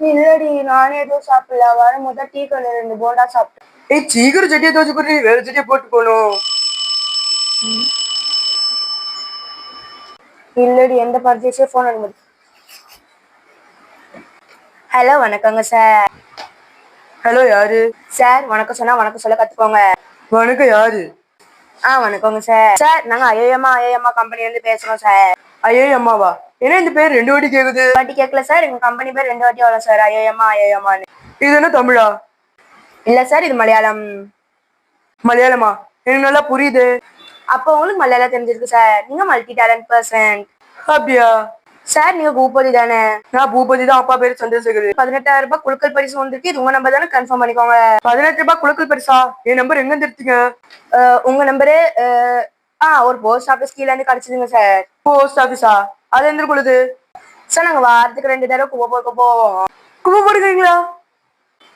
இல்லடி நானே எதுவும் சாப்பிடல. வரும்போது டீ கடையில் ரெண்டு போண்டா சாப்பிட்டேன். ஏய் சீக்கிரம் சட்டியை துவச்சு போட்டு வேற சட்டியை போட்டு போகணும். இல்லடி எந்த பர்ச்சேஸே ஃபோன் அனுமதி ஹலோ வணக்கங்க சார் ஹலோ யாரு? சார் வணக்கம் சொன்னா வணக்கம் சொல்ல கத்துக்கோங்க. வணக்கம் யாரு? ஆ வணக்கங்க சார் சார் நாங்க ஐஏஎம்மா கம்பெனில இருந்து பேசுறோம் சார் ஐயே அம்மாவா என்ன இந்த பேர்? ரெண்டு வாட்டி கேக்குது. வாட்டி கேட்கல சார். எங்க கம்பெனி பேர் ரெண்டு வாட்டி வரும் சார். ஐஏஎம்மா ஐஏஎம்மான்னு இது என்ன தமிழா? இல்ல சார் இது மலையாளம். மலையாளமா? எனக்கு நல்லா புரியுது. அப்போ உங்களுக்கு மலையாளம் தெரிஞ்சிருக்கு சார். நீங்க மல்டி டேலண்ட் பர்சன் அப்படியா? சார் நீங்க பூபதி தானே? நான் பூபதி தான். அப்பா பேரு சந்திரசேகர். பதினெட்டாயிரம் ரூபாய் குழுக்கள் பரிசு வந்திருக்கு. இது உங்க நம்பர் தானே? கன்ஃபார்ம் பண்ணிக்கோங்க. பதினெட்டு ரூபாய் குழுக்கள் பெருசா? என் நம்பர் எங்க எடுத்தீங்க? உங்க நம்பரு ஆ ஒரு போஸ்ட் ஆஃபீஸ் கீழே இருந்து கிடைச்சதுங்க சார் போஸ்ட் ஆஃபீஸா அது எந்த பொழுது? சார் நாங்க வாரத்துக்கு ரெண்டு தடவை குப்பை பொறுக்க போவோம். குப்பை போடுறீங்களா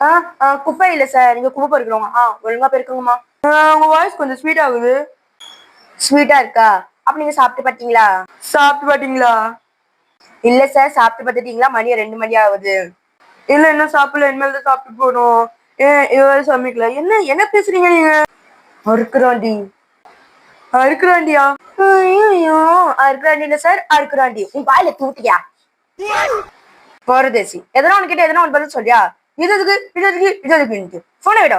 ஆ ஆ, குப்பை இல்லை சார் நீங்க குப்பை பொறுக்கிறவங்க ஆ ஒழுங்கா பெருக்குங்கம்மா உங்க வாய்ஸ் கொஞ்சம் ஸ்வீட் ஆகுது. ஸ்வீட்டா இருக்கா? அப்ப நீங்க சாப்பிட்டு பார்த்தீங்களா சாப்பிட்டு பாத்தீங்களா இல்ல சார் சாப்பிட்டு பார்த்துட்டீங்களா மணி ரெண்டு மணி ஆகுது. இல்ல இன்னும் சாப்பிடல. இனிமேல் தான் சாப்பிட்டு போகணும். ஏன் இவ்வளவு சமைக்கல. என்ன என்ன பேசுறீங்க நீங்க? அறுக்குறாண்டி அறுக்குறாண்டியா? ஐயோ அறுக்குறாண்டி இல்ல சார் அறுக்குறாண்டி. உன் வாயில தூட்டியா போறதேசி எதனா உனக்கிட்ட எதனா உன் பதில் சொல்லியா இது எதுக்கு? இது எதுக்கு? இது எதுக்கு? போனை விட.